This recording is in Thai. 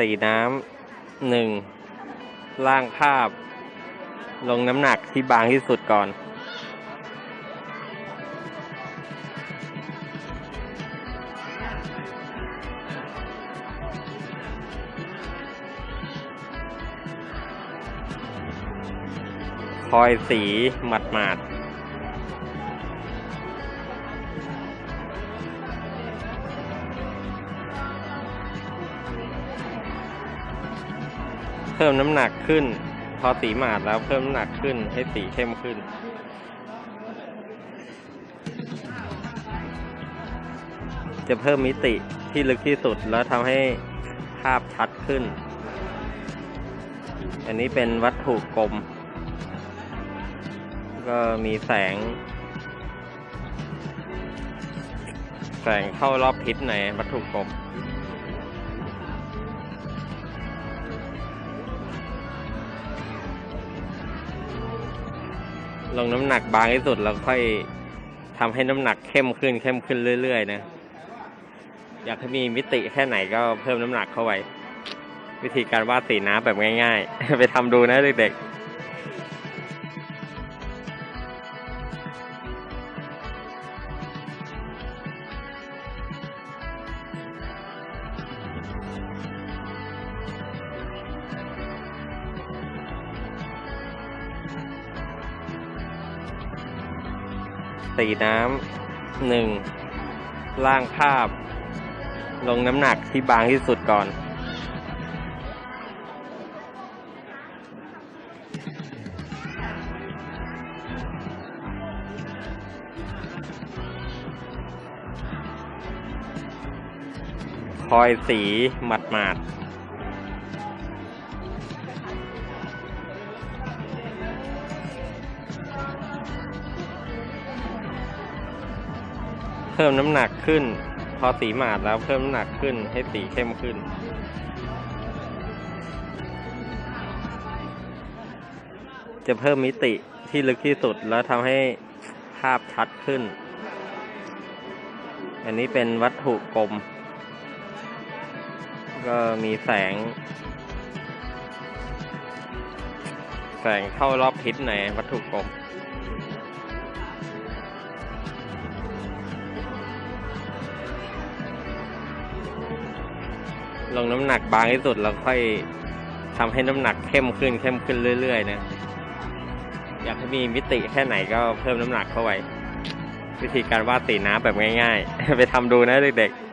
สีน้ำหนึ่งล่างภาพ ลงน้ำหนักที่บางที่สุดก่อน คอยสีหมัดหมาด เพิ่มน้ำหนักขึ้น พอสีหมาดแล้วเพิ่มน้ำหนักขึ้นให้สีเข้มขึ้นจะเพิ่มมิติที่ลึกที่สุดแล้วทำให้ภาพชัดขึ้น อันนี้เป็นวัตถุกลม ก็มีแสง แสงเข้ารอบทิศในวัตถุกลม ลงน้ำหนักบางที่สุดแล้วค่อยทำให้น้ำหนักเข้มขึ้นเข้มขึ้นเรื่อยๆนะอยากให้มีมิติแค่ไหนก็เพิ่มน้ำหนักเข้าไว้วิธีการวาดสีน้ำแบบง่าย ๆ ไปทำดูนะเด็กๆ สีน้ำหนึ่งล่างภาพ ลงน้ำหนักที่บางที่สุดก่อน คอยสีหมัดหมาด เพิ่มน้ำหนักขึ้น พอสีหมาดแล้วเพิ่มน้ำหนักขึ้นให้สีเข้มขึ้น จะเพิ่มมิติที่ลึกที่สุดแล้วทำให้ภาพชัดขึ้น อันนี้เป็นวัตถุกลม ก็มีแสง แสงเข้ารอบทิศในวัตถุกลม ลงน้ำหนักบางที่สุดแล้วค่อยทำให้น้ำหนักเข้มขึ้นเข้มขึ้นเรื่อยๆนะอยากให้มีมิติแค่ไหนก็เพิ่มน้ำหนักเข้าไว้ วิธีการวาดสีน้ำแบบง่าย ๆ ไปทำดูนะเด็กๆ